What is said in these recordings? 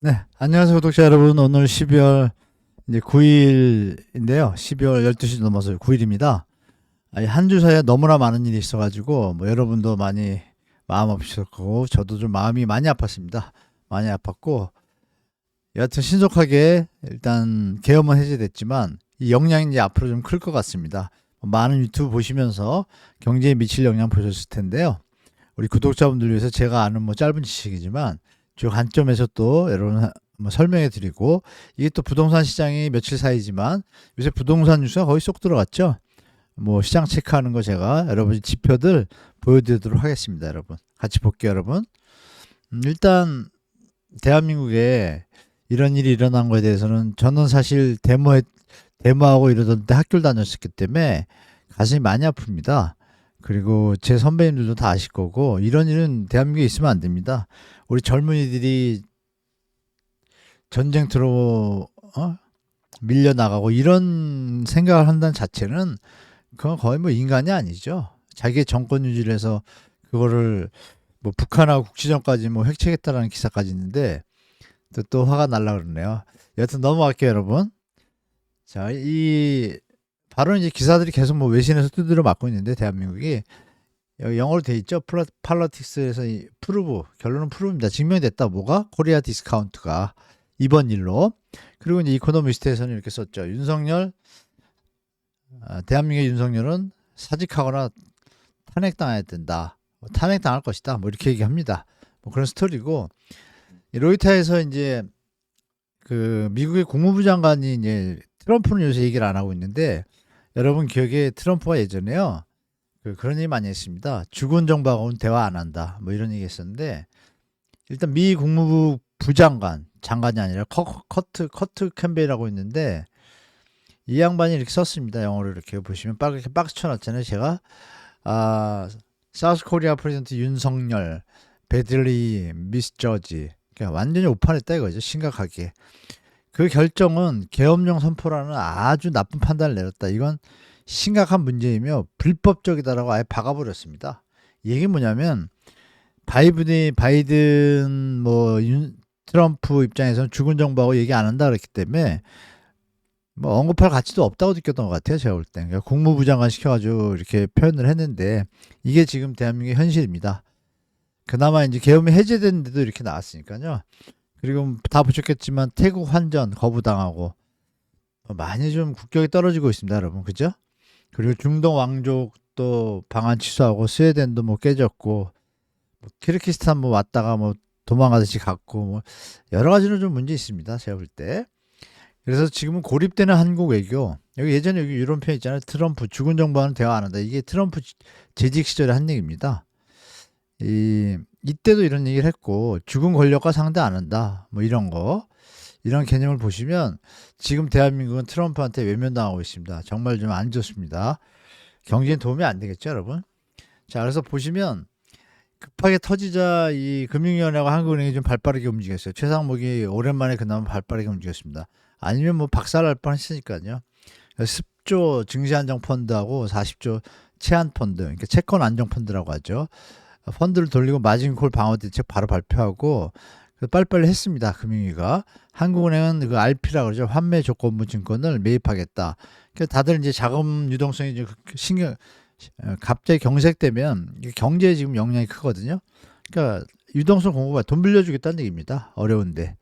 네, 안녕하세요, 구독자 여러분. 오늘 12월 이제 9일인데요. 12월 12시 넘어서 9일입니다. 한 주 사이에 너무나 많은 일이 있어가지고 뭐 여러분도 많이 마음 아프셨고 저도 좀 마음이 많이 아팠습니다. 많이 아팠고 여하튼 신속하게 일단 계엄은 해제됐지만 이 영향이 이제 앞으로 좀 클 것 같습니다. 많은 유튜브 보시면서 경제에 미칠 영향 보셨을 텐데요. 우리 구독자분들 위해서 제가 아는 뭐 짧은 지식이지만 주 관점에서 또 여러분 뭐 설명해 드리고 이게 또 부동산 시장이 며칠 사이지만 요새 부동산 뉴스가 거의 쏙 들어갔죠. 뭐 시장 체크하는 거 제가 여러분 지표들 보여드리도록 하겠습니다. 여러분 같이 볼게요, 여러분. 음, 일단 대한민국에 이런 일이 일어난 거에 대해서는 저는 사실 데모에 데모하고 이러던 때 학교를 다녔었기 때문에 가슴이 많이 아픕니다. 그리고 제 선배님들도 다 아실 거고 이런 일은 대한민국에 있으면 안 됩니다. 우리 젊은이들이 전쟁터로 어? 밀려 나가고 이런 생각을 한다는 자체는 그건 거의 뭐 인간이 아니죠. 자기의 정권 유지를 해서 그거를 뭐 북한하고 국지전까지 뭐 획책했다라는 기사까지 있는데 또, 또 화가 날라 그러네요. 여튼 넘어갈게요, 여러분. 자, 이 바로 이제 기사들이 계속 뭐 외신에서 두드려 맞고 있는데 대한민국이 영어로 돼 있죠. 플라, 팔러틱스에서 이 프루브 결론은 프루브입니다. 증명됐다. 뭐가 코리아 디스카운트가 이번 일로 그리고 이제 이코노미스트에서는 이렇게 썼죠. 윤석열 아, 대한민국의 윤석열은 사직하거나 탄핵당해야 된다. 뭐 탄핵당할 것이다. 뭐 이렇게 얘기합니다. 뭐 그런 스토리고 이 로이터에서 이제 그 미국의 국무부 장관이 이제 트럼프는 요새 얘기를 안 하고 있는데 여러분 기억에 트럼프가 예전에요. 그 그런 얘기 많이 했습니다. 죽은 정부하고는 대화 안 한다. 뭐 이런 얘기 했었는데 일단 미 국무부 부장관 장관이 아니라 커, 커트 커트 캠벨이라고 있는데 이 양반이 이렇게 썼습니다. 영어로 이렇게 보시면 빨갛게 박스 쳐놨잖아요. 제가 아 사우스 코리아 프레젠트 윤석열 베들리 미스 저지 그러니까 완전히 오판했다 이거죠. 심각하게 그 결정은 계엄령 선포라는 아주 나쁜 판단을 내렸다. 이건 심각한 문제이며 불법적이다라고 아예 박아버렸습니다. 이게 뭐냐면 바이든이 바이든 뭐 윤, 트럼프 입장에서는 죽은 정부하고 얘기 안 한다 그랬기 때문에 뭐 언급할 가치도 없다고 느꼈던 것 같아요. 제가 볼 때. 그러니까 국무부 장관 시켜가지고 이렇게 표현을 했는데 이게 지금 대한민국의 현실입니다. 그나마 이제 계엄이 해제됐는데도 이렇게 나왔으니까요. 그리고 다 보셨겠지만 태국 환전 거부당하고 많이 좀 국격이 떨어지고 있습니다, 여러분. 그죠? 그리고 중동 왕족도 방한 취소하고 스웨덴도 뭐 깨졌고 뭐 키르키스탄 뭐 왔다가 뭐 도망가듯이 갔고 뭐 여러 가지로 좀 문제 있습니다. 제가 볼 때. 그래서 지금은 고립되는 한국 외교 여기 예전에 여기 이런 표현 있잖아요. 트럼프 죽은 정부와는 대화 안 한다. 이게 트럼프 재직 시절에 한 얘기입니다. 이 이때도 이런 얘기를 했고 죽은 권력과 상대 안 한다. 뭐 이런 거 이런 개념을 보시면 지금 대한민국은 트럼프한테 외면당하고 있습니다. 정말 좀 안 좋습니다. 경제에 도움이 안 되겠죠, 여러분? 자, 그래서 보시면 급하게 터지자 이 금융위원회가 한국은행이 좀 발빠르게 움직였어요. 최상목이 오랜만에 그나마 발빠르게 움직였습니다. 아니면 뭐 박살날 뻔했으니까요. 10조 증시안정펀드하고 40조 채안펀드, 그러니까 채권 안정펀드라고 하죠. 펀드를 돌리고 마진콜 방어 대책 바로 발표하고 빨리빨리 했습니다. 금융위가 한국은행은 그 RP라 그러죠. 환매 조건부 증권을 매입하겠다. 다들 이제 자금 유동성이 이제 신경 어, 갑자기 경색되면 경제에 지금 영향이 크거든요. 그러니까 유동성 공급에 돈 빌려주겠다는 얘기입니다. 어려운데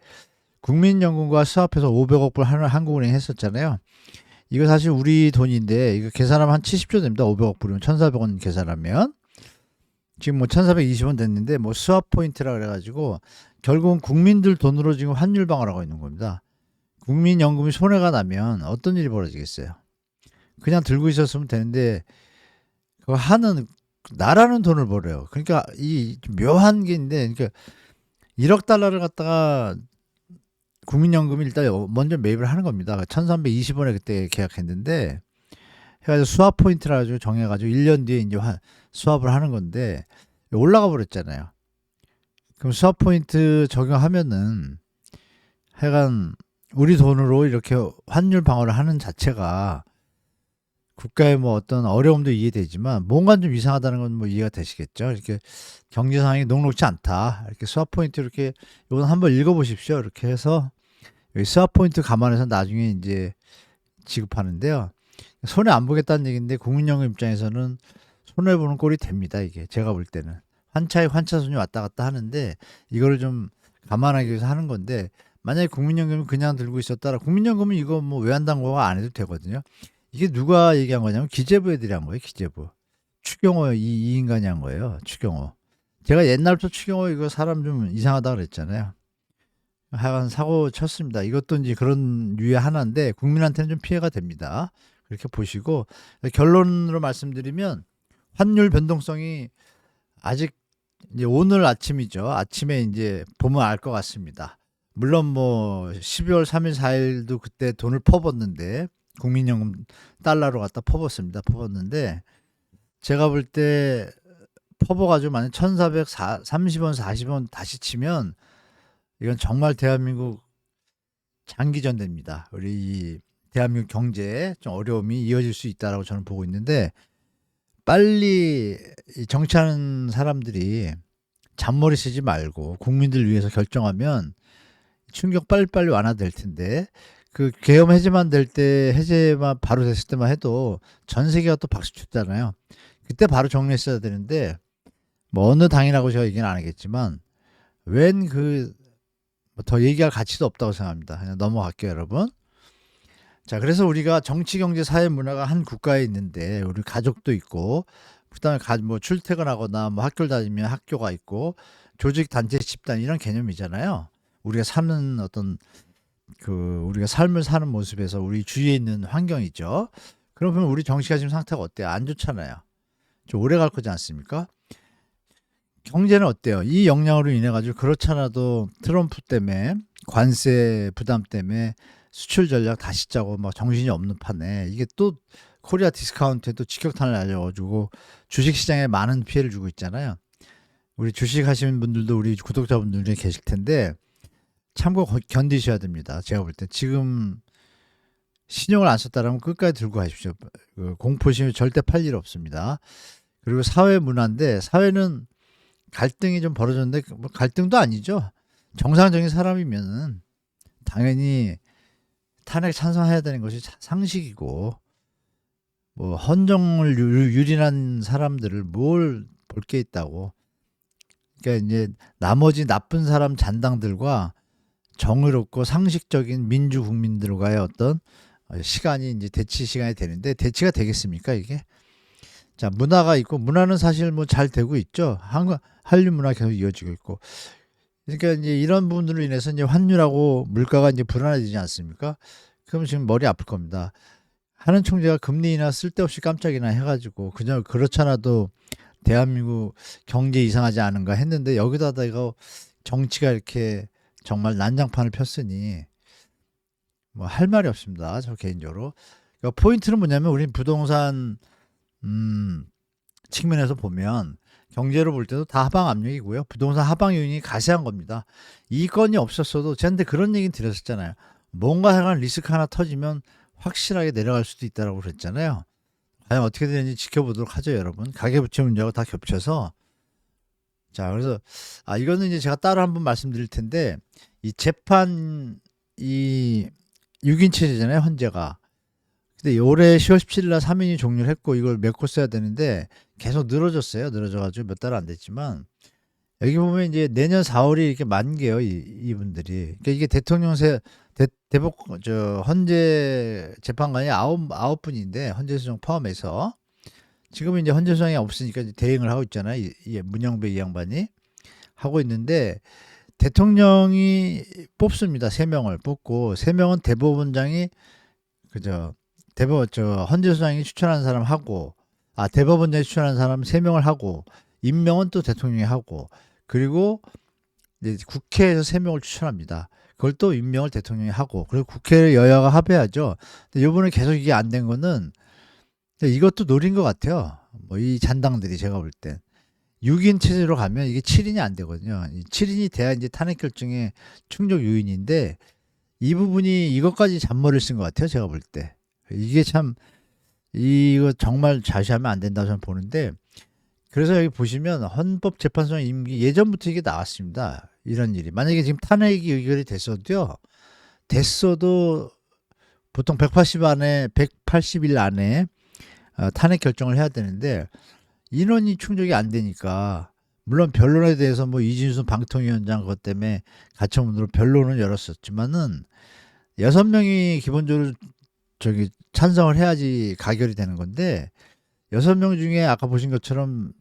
국민연금과 수합해서 500억 불 한국은행 했었잖아요. 이거 사실 우리 돈인데 이거 계산하면 한 70조 됩니다. 500억 불이면 1,400원 계산하면 지금 뭐 1,420원 됐는데 뭐 수합 포인트라 그래가지고 결국은 국민들 돈으로 지금 환율 방어하고 있는 겁니다. 국민연금이 손해가 나면 어떤 일이 벌어지겠어요? 그냥 들고 있었으면 되는데 그 하는 나라는 돈을 벌어요. 그러니까 이 묘한 게 있는데 그러니까 1억 달러를 갖다가 국민연금이 일단 먼저 매입을 하는 겁니다. 1320원에 그때 계약했는데 해가지고 수합 포인트라 가지고 정해가지고 1년 뒤에 이제 수합을 하는 건데 올라가 버렸잖아요. 그럼 수합 포인트 적용하면은 하여간 우리 돈으로 이렇게 환율 방어를 하는 자체가 국가의 뭐 어떤 어려움도 이해되지만 뭔가 좀 이상하다는 건 뭐 이해가 되시겠죠. 이렇게 경제 상황이 녹록지 않다. 이렇게 수학 포인트 이렇게 이건 한번 읽어보십시오. 이렇게 해서 여기 수학 포인트 감안해서 나중에 이제 지급하는데요. 손해 안 보겠다는 얘기인데 국민연금 입장에서는 손해 보는 꼴이 됩니다. 이게 제가 볼 때는 환차에 환차손이 왔다 갔다 하는데 이거를 좀 감안하기 위해서 하는 건데 만약에 국민연금이 그냥 들고 있었다라 국민연금은 이거 뭐 외환당국가 안 해도 되거든요. 이게 누가 얘기한 거냐면 기재부 애들이 한 거예요. 기재부. 추경호 이, 이 인간이 한 거예요. 추경호. 제가 옛날부터 추경호 이거 사람 좀 이상하다 그랬잖아요. 하여간 사고 쳤습니다. 이것도 이제 그런 유의 하나인데 국민한테는 좀 피해가 됩니다. 그렇게 보시고 결론으로 말씀드리면 환율 변동성이 아직 이제 오늘 아침이죠. 아침에 이제 보면 알 것 같습니다. 물론 뭐 12월 3일 4일도 그때 돈을 퍼붓는데 국민연금 달러로 갖다 퍼붓습니다. 퍼붓는데 제가 볼 때 퍼버가지고 만약 1430원 40원 다시 치면 이건 정말 대한민국 장기전 됩니다. 우리 이 대한민국 경제에 좀 어려움이 이어질 수 있다라고 저는 보고 있는데 빨리 이 정치하는 사람들이 잔머리 쓰지 말고 국민들 위해서 결정하면 충격 빨리빨리 완화될 텐데 그 계엄 해제만 될 때 해제만 바로 됐을 때만 해도 전 세계가 또 박수 쳤잖아요. 그때 바로 정리했어야 되는데 뭐 어느 당이라고 제가 얘기는 안 하겠지만 웬그 뭐더 얘기할 가치도 없다고 생각합니다. 그냥 넘어갈게요, 여러분. 자, 그래서 우리가 정치, 경제, 사회, 문화가 한 국가에 있는데 우리 가족도 있고 그다음에 가, 뭐 출퇴근하거나 뭐 학교를 다니면 학교가 있고 조직, 단체, 집단 이런 개념이잖아요. 우리가 사는 어떤 그 우리가 삶을 사는 모습에서 우리 주위에 있는 환경이죠. 그러면 우리 정치가 지금 상태가 어때요? 안 좋잖아요. 좀 오래 갈 거지 않습니까? 경제는 어때요? 이 영향으로 인해 가지고 그렇잖아도 트럼프 때문에 관세 부담 때문에 수출 전략 다시 짜고 막 정신이 없는 판에 이게 또 코리아 디스카운트에도 직격탄을 날려가지고 주식 시장에 많은 피해를 주고 있잖아요. 우리 주식 하시는 분들도 우리 구독자분들이 계실 텐데 참고 견디셔야 됩니다. 제가 볼 때 지금 신용을 안 썼다라면 끝까지 들고 가십시오. 그 공포심이 절대 팔 일 없습니다. 그리고 사회 문화인데 사회는 갈등이 좀 벌어졌는데 뭐 갈등도 아니죠. 정상적인 사람이면은 당연히 탄핵 찬성해야 되는 것이 상식이고 뭐 헌정을 유린한 사람들을 뭘 볼 게 있다고. 그러니까 이제 나머지 나쁜 사람 잔당들과 정의롭고 상식적인 민주 국민들과의 어떤 시간이 이제 대치 시간이 되는데 대치가 되겠습니까 이게? 자 문화가 있고 문화는 사실 뭐 잘 되고 있죠. 한국 한류 문화 계속 이어지고 있고. 그러니까 이제 이런 부분들로 인해서 이제 환율하고 물가가 이제 불안해지지 않습니까? 그럼 지금 머리 아플 겁니다. 하는 총재가 금리 인하 쓸데없이 깜짝이나 해가지고 그냥 그렇잖아도 대한민국 경제 이상하지 않은가 했는데 여기다가 이거 정치가 이렇게 정말 난장판을 폈으니 뭐 할 말이 없습니다. 저 개인적으로. 그러니까 포인트는 뭐냐면 우리 부동산 음 측면에서 보면 경제로 볼 때도 다 하방 압력이고요. 부동산 하방 요인이 가세한 겁니다. 이 건이 없었어도 저한테 그런 얘기 드렸었잖아요. 뭔가 하여간 리스크 하나 터지면 확실하게 내려갈 수도 있다라고 그랬잖아요. 과연 어떻게 되는지 지켜보도록 하죠, 여러분. 가계부채 문제하고 다 겹쳐서 자, 그래서 아 이거는 이제 제가 따로 한번 말씀드릴 텐데 이 재판 이 6인 체제잖아요, 헌재가. 근데 올해 10월 17일 날 3인이 종료를 했고 이걸 메고 써야 되는데 계속 늘어졌어요. 늘어져 가지고 몇 달 안 됐지만 여기 보면 이제 내년 4월이 이렇게 만개요. 이, 이분들이. 그러니까 이게 대통령세 대, 대법 저 헌재 재판관이 아홉 아홉 분인데 헌재 수정 포함해서 지금은 이제 헌재 수정이 없으니까 이제 대행을 하고 있잖아요. 이, 이 문영배 이 양반이 하고 있는데 대통령이 뽑습니다. 세 명을 뽑고 세 명은 대법원장이 그저 대법 저 헌재 수장이 추천한 사람 하고 아 대법원장이 추천한 사람 세 명을 하고 임명은 또 대통령이 하고 그리고 이제 국회에서 세 명을 추천합니다. 그걸 또 임명을 대통령이 하고 그리고 국회 여야가 합의하죠. 근데 이번에 계속 이게 안 된 거는 이것도 노린 것 같아요. 뭐 이 잔당들이 제가 볼 땐. 6인 체제로 가면 이게 7인이 안 되거든요. 7인이 돼야 이제 탄핵 결정의 충족 요인인데 이 부분이 이것까지 잔머리를 쓴 것 같아요. 제가 볼 때. 이게 참 이거 정말 자시하면 안 된다고 저는 보는데 그래서 여기 보시면 헌법재판소 임기 예전부터 이게 나왔습니다. 이런 일이 만약에 지금 탄핵이 의결이 됐어도요. 됐어도 보통 180 안에 180일 안에 어, 탄핵 결정을 해야 되는데 인원이 충족이 안 되니까 물론 변론에 대해서 뭐 이진수 방통위원장 그것 때문에 가처분으로 변론을 열었었지만은 여섯 명이 기본적으로 저기 찬성을 해야지 가결이 되는 건데 여섯 명 중에 아까 보신 것처럼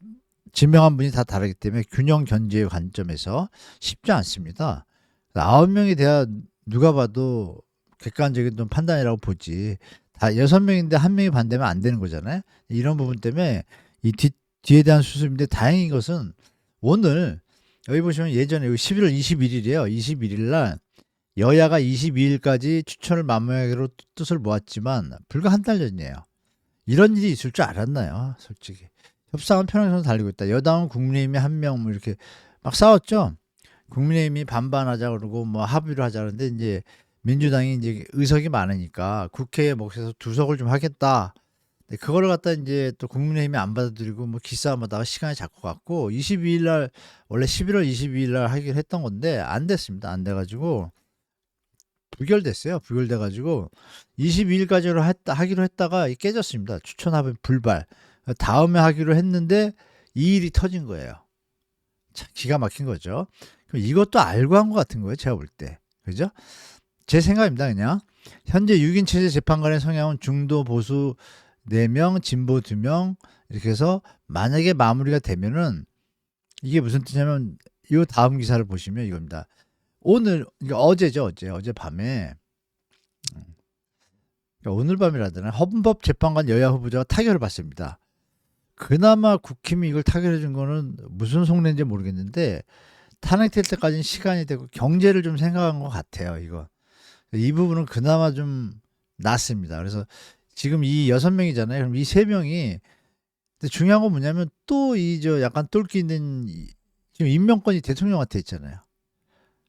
지명한 분이 다 다르기 때문에 균형 견제의 관점에서 쉽지 않습니다. 아홉 명이 돼야 누가 봐도 객관적인 좀 판단이라고 보지. 다 여섯 명인데 한 명이 반대면 안 되는 거잖아요. 이런 부분 때문에 이 뒤, 뒤에 대한 수습인데 다행인 것은 오늘 여기 보시면 예전에 11월 21일이에요. 21일 날 여야가 22일까지 추천을 만무하기로 뜻을 모았지만 불과 한 달 전이에요. 이런 일이 있을 줄 알았나요? 솔직히. 협상은 편하게 달리고 있다. 여당은 국민의힘이 한 명 뭐 이렇게 막 싸웠죠. 국민의힘이 반반하자 그러고 뭐 합의를 하자 그러는데 이제 민주당이 이제 의석이 많으니까 국회에 몫에서 두석을 좀 하겠다. 근데 그거를 갖다 이제 또 국민의힘이 안 받아들이고 뭐 기싸움하다가 시간이 자꾸 갔고 22일 날 원래 11월 22일 날 하기로 했던 건데 안 됐습니다. 안 돼가지고 부결됐어요. 부결돼가지고 22일까지로 했다, 하기로 했다가 깨졌습니다. 추천합의 불발. 다음에 하기로 했는데 이 일이 터진 거예요. 참 기가 막힌 거죠. 그럼 이것도 알고 한 것 같은 거예요. 제가 볼 때. 그죠? 제 생각입니다. 그냥. 현재 6인 체제 재판관의 성향은 중도 보수 4명, 진보 2명 이렇게 해서 만약에 마무리가 되면은 이게 무슨 뜻이냐면 이 다음 기사를 보시면 이겁니다. 오늘 이게 어제죠 어제 어제 밤에 음. 그러니까 오늘 밤이라더나 헌법 재판관 여야 후보자가 타결을 받습니다. 그나마 국힘이 이걸 타결해 준 거는 무슨 속내인지 모르겠는데 탄핵될 때까지는 시간이 되고 경제를 좀 생각한 것 같아요 이거 이 부분은 그나마 좀 낫습니다. 그래서 지금 이 여섯 명이잖아요. 그럼 이 세 명이 중요한 건 뭐냐면 또 이 저 약간 똘끼 있는 지금 임명권이 대통령한테 있잖아요.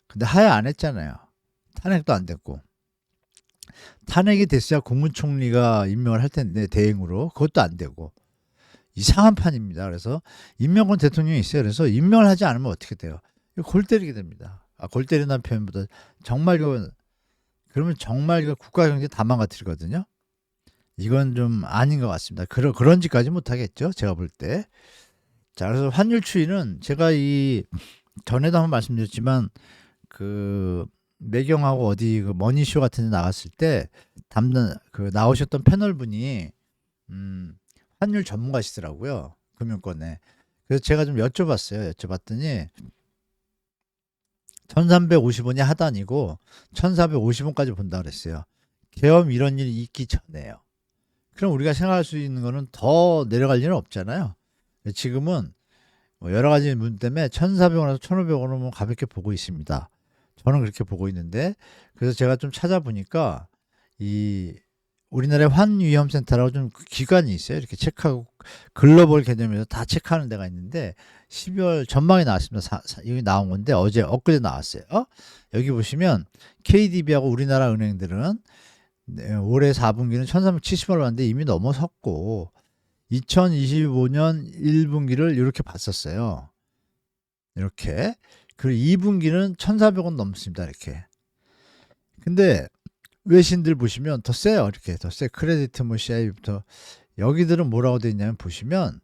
근데 하야 안 했잖아요. 탄핵도 안 됐고. 탄핵이 됐어야 국무총리가 임명을 할 텐데 대행으로 그것도 안 되고 이상한 판입니다. 그래서 임명권 대통령이 있어요. 그래서 임명을 하지 않으면 어떻게 돼요? 골 때리게 됩니다. 아, 골 때린다는 표현보다 정말 그 그러면 정말 그 국가 경제 다 망가뜨리거든요. 이건 좀 아닌 것 같습니다. 그런 그런 짓까지 못 하겠죠. 제가 볼 때. 자, 그래서 환율 추이는 제가 이 전에도 한번 말씀드렸지만 그 매경하고 어디 그 머니쇼 같은 데 나갔을 때 담당 그 나오셨던 패널 분이 음 환율 전문가시더라고요. 금융권에. 그래서 제가 좀 여쭤봤어요. 여쭤봤더니 1350원이 하단이고 1450원까지 본다 그랬어요. 계엄 이런 일이 있기 전에요. 그럼 우리가 생각할 수 있는 거는 더 내려갈 일은 없잖아요. 지금은 뭐 여러 가지 문 때문에 1,400원에서 1,500원은 가볍게 보고 있습니다. 저는 그렇게 보고 있는데 그래서 제가 좀 찾아보니까 이 우리나라의 환위험센터라고 좀 기관이 있어요. 이렇게 체크하고 글로벌 개념에서 다 체크하는 데가 있는데 12월 전망이 나왔습니다. 사, 사, 여기 나온 건데 어제 엊그제 나왔어요. 어? 여기 보시면 KDB하고 우리나라 은행들은 네, 올해 4분기는 1370원을 봤는데 이미 넘어섰고 2025년 1분기를 이렇게 봤었어요. 이렇게. 그리고 2분기는 1,400원 넘습니다. 이렇게. 근데 외신들 보시면 더 세요. 이렇게 더 세. 크레디트 뭐 CI부터 여기들은 뭐라고 돼 있냐면 보시면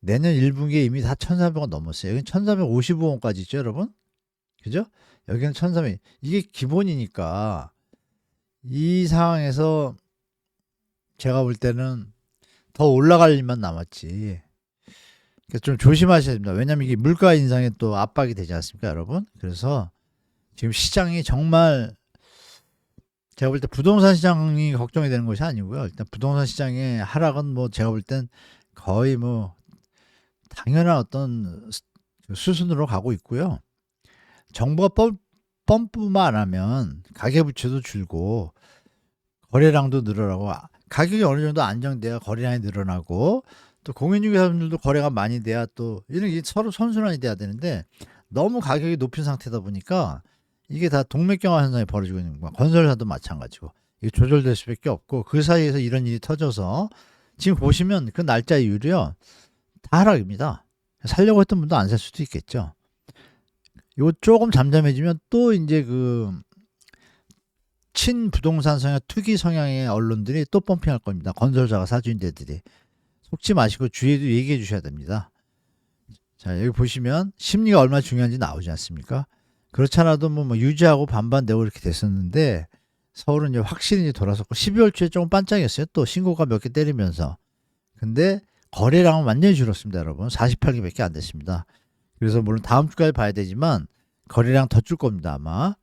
내년 1분기에 이미 다 1,400원 넘었어요. 여기 1,455원까지 있죠, 여러분? 그죠? 여기는 1,400. 이게 기본이니까 이 상황에서 제가 볼 때는 더 올라갈 일만 남았지. 좀 조심하셔야 됩니다. 왜냐하면 이게 물가 인상에 또 압박이 되지 않습니까, 여러분? 그래서 지금 시장이 정말 제가 볼 때 부동산 시장이 걱정이 되는 것이 아니고요. 일단 부동산 시장의 하락은 뭐 제가 볼 땐 거의 뭐 당연한 어떤 수순으로 가고 있고요. 정부가 안 하면 가계부채도 줄고 거래량도 늘어나고 아, 가격이 어느 정도 안정돼야 거래량이 늘어나고 또 공인중개사분들도 거래가 많이 돼야 또 이런 게 서로 선순환이 돼야 되는데 너무 가격이 높은 상태다 보니까 이게 다 동맥경화 현상이 벌어지고 있는 거야. 건설사도 마찬가지고 이게 조절될 수밖에 없고 그 사이에서 이런 일이 터져서 지금 보시면 그 날짜. 다 하락입니다. 살려고 했던 분도 안 살 수도 있겠죠. 요 조금 잠잠해지면 또 이제 그 친부동산 성향, 투기 성향의 언론들이 또 펌핑할 겁니다. 건설사가 사주인들이 속지 마시고 주의도 얘기해 주셔야 됩니다. 자 여기 보시면 심리가 얼마나 중요한지 나오지 않습니까? 그렇잖아도 뭐, 뭐 유지하고 반반 내고 이렇게 됐었는데 서울은 이제 확실히 이제 돌아섰고 12월 초에 조금 반짝였어요. 또 신고가 몇 개 때리면서 근데 거래량은 완전히 줄었습니다, 여러분. 48개밖에 안 됐습니다. 그래서 물론 다음 주까지 봐야 되지만 거래량 더 줄 겁니다, 아마.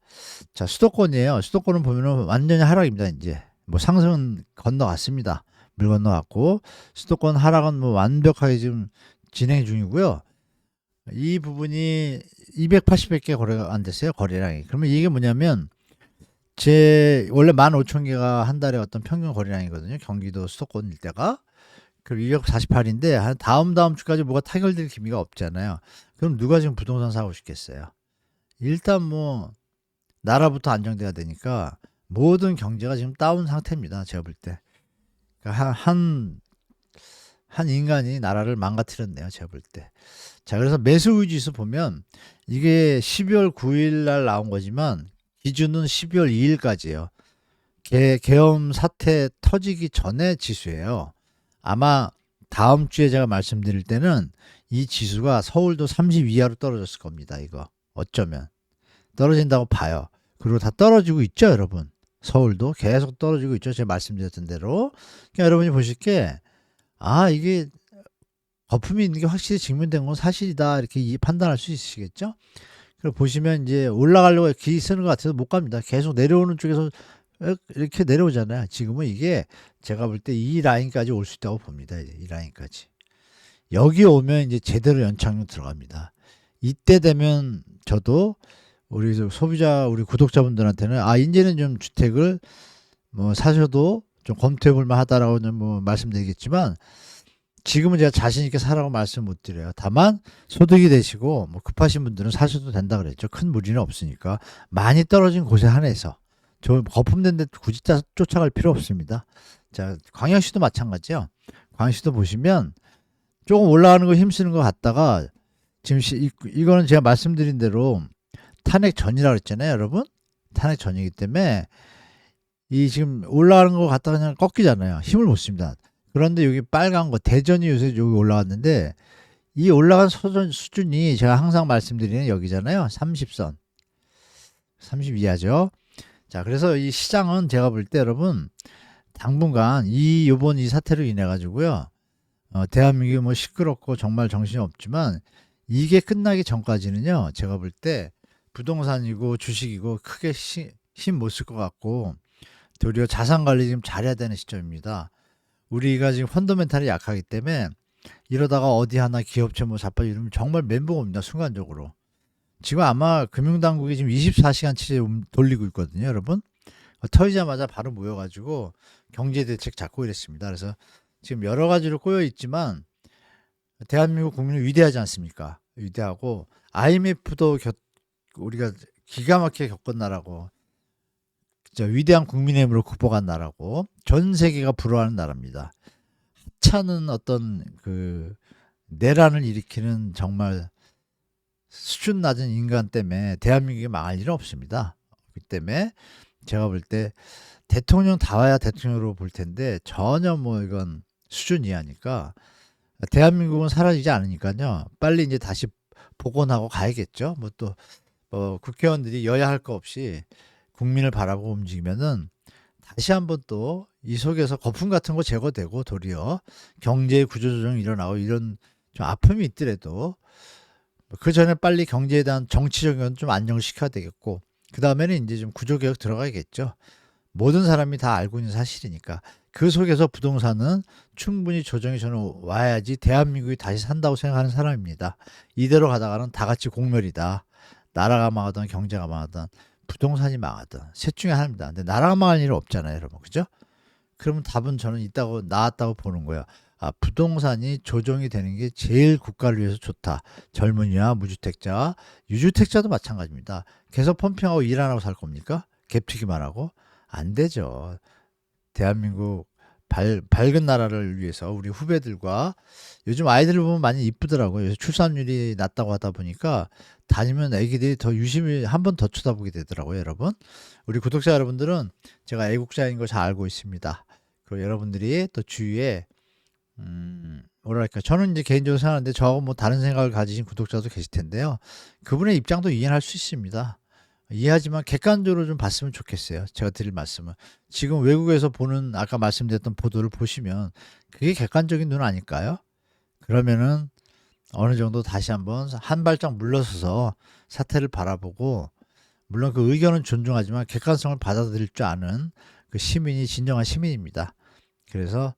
자, 수도권이에요. 수도권은 보면은 완전히 하락입니다, 이제. 뭐 상승은 건너갔습니다. 물 건너갔고 수도권 하락은 뭐 완벽하게 지금 진행 중이고요. 이 부분이 280개 거래가 안 됐어요, 거래량이. 그러면 이게 뭐냐면 제 원래 15,000개가 한 달에 어떤 평균 거래량이거든요. 경기도 수도권 일대가. 그리고 248인데 한 다음 다음 주까지 뭐가 타결될 기미가 없잖아요. 그럼 누가 지금 부동산 사고 싶겠어요? 일단 뭐 나라부터 안정돼야 되니까 모든 경제가 지금 다운 상태입니다. 제가 볼 때. 그러니까 한, 한 인간이 나라를 망가뜨렸네요. 제가 볼 때. 자, 그래서 매수 의지수 보면 이게 12월 9일 날 나온 거지만 기준은 12월 2일까지예요. 개, 계엄 사태 터지기 전에 지수예요. 아마 다음 주에 제가 말씀드릴 때는 이 지수가 서울도 30 이하로 떨어졌을 겁니다. 이거 어쩌면 떨어진다고 봐요. 그리고 다 떨어지고 있죠, 여러분. 서울도 계속 떨어지고 있죠. 제가 말씀드렸던 대로. 그러니까 여러분이 보실 게, 아, 이게 거품이 있는 게 확실히 증명된 건 사실이다. 이렇게 이- 판단할 수 있으시겠죠? 그리고 보시면 이제 올라가려고 기 쓰는 것 같아서 못 갑니다. 계속 내려오는 쪽에서 이렇게 내려오잖아요. 지금은 이게 제가 볼 때 이 라인까지 올 수 있다고 봅니다. 이 라인까지. 여기 오면 이제 제대로 연착륙 들어갑니다. 이때 되면 저도 우리 저 소비자 우리 구독자분들한테는 아 이제는 좀 주택을 뭐 사셔도 좀 검토해 볼 만하다라고 뭐 말씀드리겠지만 지금은 제가 자신 있게 사라고 말씀 못 드려요. 다만 소득이 되시고 뭐 급하신 분들은 사셔도 된다 그랬죠. 큰 무리는 없으니까 많이 떨어진 곳에 한해서 저 거품된 데 굳이 따- 쫓아갈 필요 없습니다. 자 광역시도 마찬가지요. 광역시도 보시면 조금 올라가는 거 힘쓰는 것 같다가 지금 시, 이, 이거는 제가 말씀드린 대로 탄핵 전이라고 그랬잖아요, 여러분. 탄핵 전이기 때문에 이 지금 올라가는 것 같다가 그냥 꺾이잖아요. 힘을 못 씁니다. 그런데 여기 빨간 거 대전이 요새 여기 올라왔는데 이 올라간 수준, 수준이 제가 항상 말씀드리는 여기잖아요. 30선. 30 이하죠. 자, 그래서 이 시장은 제가 볼 때 여러분 당분간 이 요번 이 사태로 인해 가지고요. 어, 대한민국이 뭐 시끄럽고 정말 정신이 없지만 이게 끝나기 전까지는요. 제가 볼 때 부동산이고 주식이고 크게 힘 못 쓸 것 같고 도리어 자산 관리 좀 잘해야 되는 시점입니다. 우리가 지금 펀더멘탈이 약하기 때문에 이러다가 어디 하나 기업체 뭐 자빠지면 정말 멘붕 옵니다. 순간적으로. 지금 아마 금융당국이 지금 24시간치를 음, 돌리고 있거든요, 여러분. 터지자마자 바로 모여가지고 경제대책 잡고 이랬습니다. 그래서 지금 여러 가지로 꼬여 있지만 대한민국 국민은 위대하지 않습니까? 위대하고 IMF도 겨, 우리가 기가 막히게 겪은 나라고 저 위대한 국민의힘으로 극복한 나라고 전 세계가 부러워하는 나라입니다. 하찮은 어떤 그 내란을 일으키는 정말 수준 낮은 인간 때문에 대한민국이 망할 일은 없습니다. 그 때문에 제가 볼 때 대통령 다 와야 대통령으로 볼 텐데 전혀 뭐 이건 수준 이하니까 대한민국은 사라지지 않으니까요. 빨리 이제 다시 복원하고 가야겠죠. 뭐 또 뭐 국회의원들이 여야 할 거 없이 국민을 바라보고 움직이면은 다시 한번 또 이 속에서 거품 같은 거 제거되고 도리어 경제의 구조조정이 일어나고 이런 좀 아픔이 있더라도 그 전에 빨리 경제에 대한 정치적인 건 좀 안정시켜야 되겠고 그 다음에는 이제 좀 구조개혁 들어가야겠죠. 모든 사람이 다 알고 있는 사실이니까 그 속에서 부동산은 충분히 조정이 저는 와야지 대한민국이 다시 산다고 생각하는 사람입니다. 이대로 가다가는 다 같이 공멸이다. 나라가 망하든 경제가 망하든 부동산이 망하든 셋 중에 하나입니다. 근데 나라가 망할 일은 없잖아요, 여러분. 그죠? 그러면 답은 저는 있다고 나왔다고 보는 거예요. 아, 부동산이 조정이 되는 게 제일 국가를 위해서 좋다. 젊은이와 무주택자, 유주택자도 마찬가지입니다. 계속 펌핑하고 일 안 하고 살 겁니까? 갭투기만 하고? 안 되죠. 대한민국 밝, 밝은 나라를 위해서 우리 후배들과 요즘 아이들을 보면 많이 이쁘더라고요. 요새 출산율이 낮다고 하다 보니까 다니면 애기들이 더 유심히 한 번 더 쳐다보게 되더라고요, 여러분. 우리 구독자 여러분들은 제가 애국자인 거잘 알고 있습니다. 그리고 여러분들이 또 주위에 음, 뭐랄까 저는 이제 개인적으로 생각하는데 저하고 뭐 다른 생각을 가지신 구독자도 계실 텐데요. 그분의 입장도 이해할 수 있습니다. 이해하지만 객관적으로 좀 봤으면 좋겠어요. 제가 드릴 말씀은 지금 외국에서 보는 아까 말씀드렸던 보도를 보시면 그게 객관적인 눈 아닐까요? 그러면은 어느 정도 다시 한번 한 발짝 물러서서 사태를 바라보고 물론 그 의견은 존중하지만 객관성을 받아들일 줄 아는 그 시민이 진정한 시민입니다. 그래서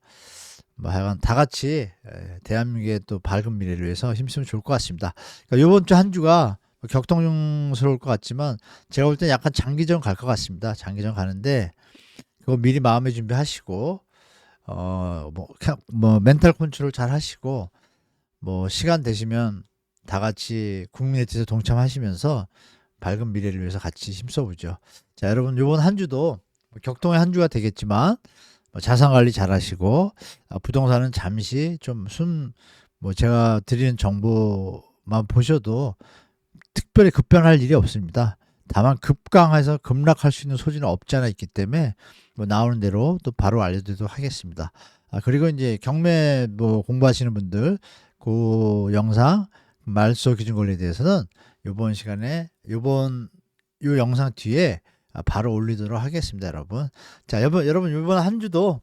뭐 하여간 다 같이 에, 대한민국의 또 밝은 미래를 위해서 힘쓰면 좋을 것 같습니다. 그러니까 이번 주 한 주가 뭐 격동스러울 것 같지만 제가 볼 땐 약간 장기전 갈 것 같습니다. 장기전 가는데 그거 미리 마음의 준비하시고 어뭐 뭐 멘탈 컨트롤 잘 하시고 뭐 시간 되시면 다 같이 국민의 뜻에 동참하시면서 밝은 미래를 위해서 같이 힘써보죠. 자 여러분 이번 한 주도 뭐 격동의 한 주가 되겠지만 뭐 자산 관리 잘 하시고 아, 부동산은 잠시 좀 순 뭐 제가 드리는 정보만 보셔도 특별히 급변할 일이 없습니다. 다만 급강해서 급락할 수 있는 소지는 없지 않아 있기 때문에 뭐 나오는 대로 또 바로 알려드리도록 하겠습니다. 아, 그리고 이제 경매 뭐 공부하시는 분들 그 영상 말소 기준 권리에 대해서는 이번 시간에 이번 요 영상 뒤에 아, 바로 올리도록 하겠습니다, 여러분. 자, 여러분, 여러분 이번 한 주도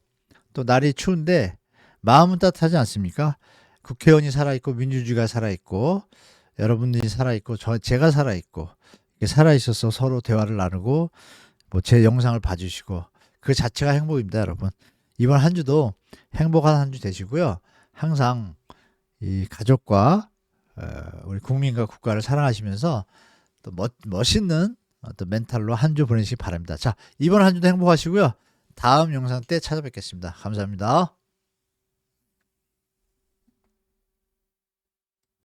또 날이 추운데 마음은 따뜻하지 않습니까? 국회의원이 살아있고 민주주의가 살아있고 여러분들이 살아있고 저 제가 살아있고 살아있어서 서로 대화를 나누고 뭐 제 영상을 봐주시고 그 자체가 행복입니다, 여러분. 이번 한 주도 행복한 한 주 되시고요. 항상 이 가족과 어, 우리 국민과 국가를 사랑하시면서 또 멋, 멋있는 또 멘탈로 한 주 보내시기 바랍니다. 자, 이번 한 주도 행복하시고요. 다음 영상 때 찾아뵙겠습니다. 감사합니다.